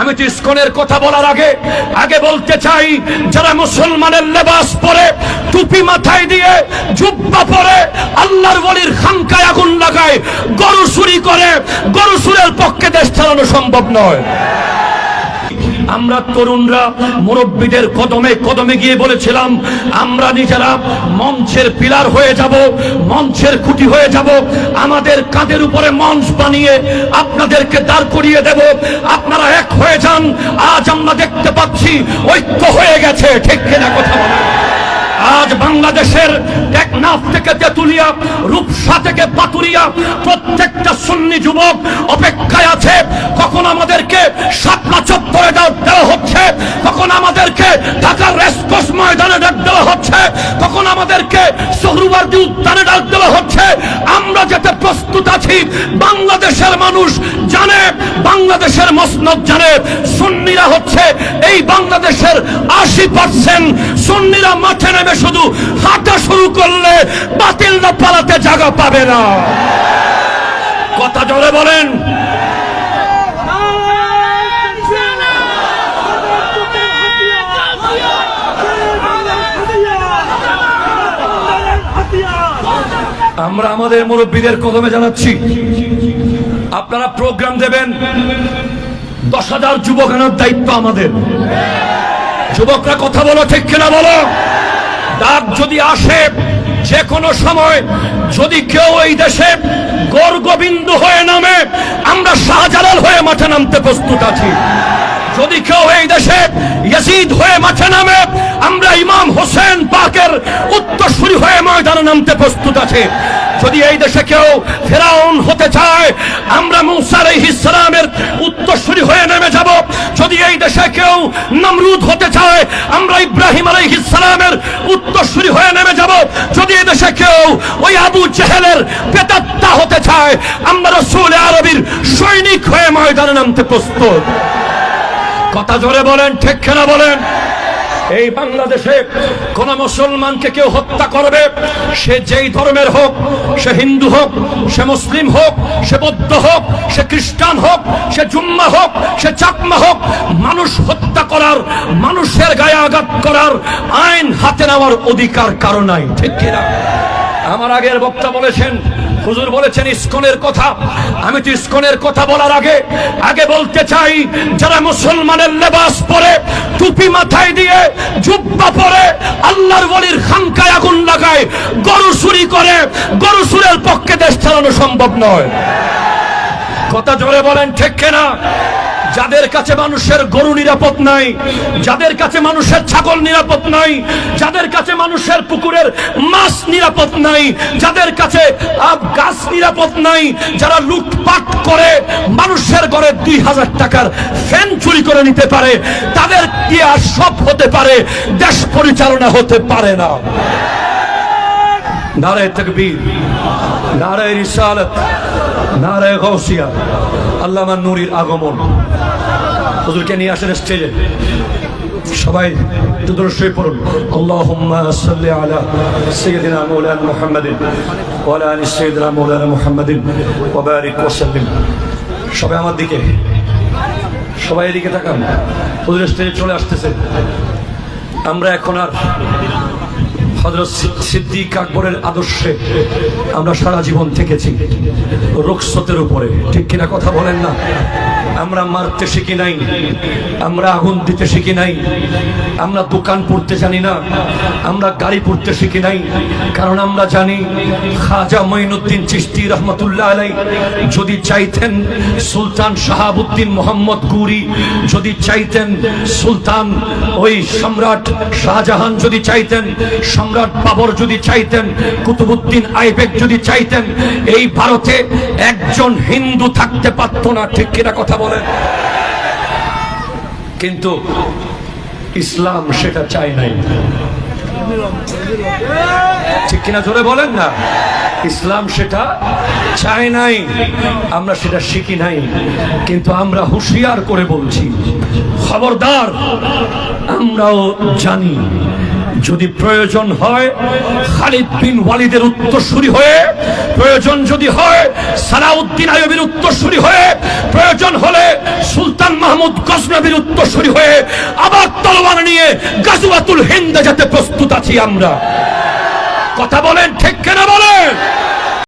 আমি তো ইস্কনের কথা বলার আগে আগে বলতে চাই, যারা মুসলমানের লেবাস পরে, টুপি মাথায় দিয়ে জুব্বা পরে, আল্লাহর বলির খামকায় আগুন লাগায়, গরু চুরি করে, গরু চুরের পক্ষে দেশ চালানো সম্ভব নয়। আমরা তরুণরা, মুরব্বীদের কদমে কদমে গিয়ে বলেছিলাম, আমরা নিজেরা মঞ্চের পিলার হয়ে যাব, মঞ্চের খুঁটি হয়ে যাব, আমাদের কাঁধের উপরে মঞ্চ বানিয়ে আপনাদেরকে দাঁড় করিয়ে দেব। আপনারা এক হয়ে যান, আজ আমরা দেখতে পাচ্ছি ঐক্য হয়ে গেছে, ঠিক কিনা কথা বলে আজ বাংলাদেশের টেকনাফ থেকে তেতুলিয়া, রূপসা থেকে পাতুরিয়া প্রত্যেকটা সুন্নি যুবক অপেক্ষায় আছে। কখন আমাদেরকে শাপলা চত্বরে দেওয়া হচ্ছে? কখন আমাদেরকে ঢাকার রেসকোস ময়দানে দেওয়া হচ্ছে? কখন আমাদেরকে সহরুবার্দি উদ্যানে ডাক দেওয়া হচ্ছে আমরা যেতে প্রস্তুত আছি বাংলাদেশের মানুষ জানে, বাংলাদেশের মসনদ জানে। সুন্নিরা হচ্ছে এই বাংলাদেশের আশি পার্সেন্ট সুন্নিরা মাঠে নেমে শুধু হাঁটা শুরু করলে বাতিল না পালাতে জায়গা পাবে না। কথা জলে বলেন। আমরা আমাদের মুরব্বীদের কদমে জানাচ্ছি। আপনারা প্রোগ্রাম দেবেন। দশ হাজার যুবক আনার দায়িত্ব আমাদের। যুবকরা কথা বলো, ঠিক কিনা বলো? ডাক যদি আসে যে কোনো সময় যদি কেউ এই দেশে গৌর গোবিন্দ হয়ে নামে, আমরা শাহজালাল হয়ে মাঠে নামতে প্রস্তুত আছি। যদি কেউ এই দেশে ইয়াসিদ হয়ে মাঠে নামে, আমরা ইমাম হোসেন পাকের উত্তরসূরি হয়ে ময়দানে নামতে প্রস্তুত আছে। যদি এই দেশে কেউ ফেরাউন হতে চায়, আমরা মুসার ইসলামের উত্তরসূরি হয়ে নেমে যাব। যদি এই দেশে কেউ নমরুদ হতে চায়, আমরা ইব্রাহিম আলাই ইসলামের উত্তরসূরি হয়ে নেমে যাব। যদি এই দেশে কেউ ওই আবু জেহেলের পেতাত্তা হতে চায়, আমরা রসুল আরবির সৈনিক হয়ে ময়দানে নামতে প্রস্তুত। কথা জোরে বলেন, ঠিক কেনা বলেন? এই বাংলাদেশে কোন মুসলমানকে কেউ হত্যা করবে। সে যেই ধর্মের হোক, সে হিন্দু হোক, সে মুসলিম হোক, সে বৌদ্ধ হোক, সে খ্রিস্টান হোক, সে জুম্মা হোক, সে চাকমা হোক, মানুষ হত্যা করার, মানুষের গায়ে আঘাত করার আইন হাতে নেওয়ার অধিকার কারও নাই, ঠিক কিনা? আমার আগের বক্তা বলেছেন হুজুর বলেছেন, ইস্কনের কথা। আমি তো ইস্কনের কথা বলার আগে আগে বলতে চাই, যারা মুসলমানের লেবাস পরে, টুপি মাথায় দিয়ে জুব্বা পরে, আল্লাহর বলির খানকায় আগুন লাগায়, গরু চুরি করে, গরু চুরের পক্ষে দেশ চালানো সম্ভব নয়। কথা জোরে বলেন, ঠিক কেনা? যাদের কাছে মানুষের গরু নিরাপদ নাই, যাদের কাছে মানুষের ছাগল নিরাপদ নাই, যাদের কাছে মানুষের পুকুরের মাছ নিরাপদ নাই, যাদের কাছে গাছ নিরাপদ নাই, যারা লুটপাট করে, মানুষের ঘরে দুই হাজার টাকার ফ্যান চুরি করে নিতে পারে, তাদের কি আর সব হতে পারে? দেশ পরিচালনা হতে পারে না। নারায় তকবীর, নারায় রিসালত, নারায় গৌসিয়া আল্লামা নুরির আগমন। হুজুরকে নিয়ে আসেন স্টেজে? সবাই দুদর্শই পড়ুন। আল্লাহুম্মা সাল্লি আলা সাইয়্যিদিনা মাওলানা মুহাম্মাদিন ওয়া আলি সাইয়্যিদিনা মাওলানা মুহাম্মাদিন ওয়া বারিক ওয়া সাল্লিম। সবাই আমার দিকে, সবাই এদিকে তাকান। হুজুর স্টেজে চলে আসতেছে। আমরা এখন আর হজরত সিদ্দিক আকবরের আদর্শে আমরা সারা জীবন থেকেছি রোগসতের উপরে। ঠিক কিনা কথা বলেন না? আমরা মারতে শিখি নাই, আমরা আগুন দিতে শিখি নাই, আমরা দোকান পড়তে জানি না, আমরা গাড়ি পড়তে শিখি নাই। কারণ আমরা জানি, খাজা মঈনুদ্দিন চিশতি রহমতুল্লাহ আলাই যদি চাইতেন সুলতান শাহাবুদ্দিন মোহাম্মদ গুরি, যদি চাইতেন সুলতান ওই সম্রাট শাহজাহান যদি চাইতেন, সম্রাট বাবর যদি চাইতেন কুতুবুদ্দিন আইবেক যদি চাইতেন, এই ভারতে একজন হিন্দু থাকতে পারতো না, ঠিক কিনা কথা? বলেন। কিন্তু ইসলাম সেটা চায় নাই। ঠিক কিনা জোরে বলেন না? ইসলাম সেটা চায় নাই। আমরা সেটা শিখি নাই। কিন্তু আমরা হুঁশিয়ার করে বলছি, খবরদার, আমরাও জানি। যদি প্রয়োজন হয়, খালিদ বিন ওয়ালিদের উত্তরসূরি হয়ে, প্রয়োজন যদি হয়, সালাউদ্দিন আইয়ুবের উত্তরসূরি হয়ে, প্রয়োজন হলে সুলতান মাহমুদ গজনবীর উত্তরসূরি হয়ে আবার তলোয়ার নিয়ে গাজওয়াতুল হিন্দে যেতে প্রস্তুত আছি আমরা। কথা বলেন, ঠিক কেনা বলেন?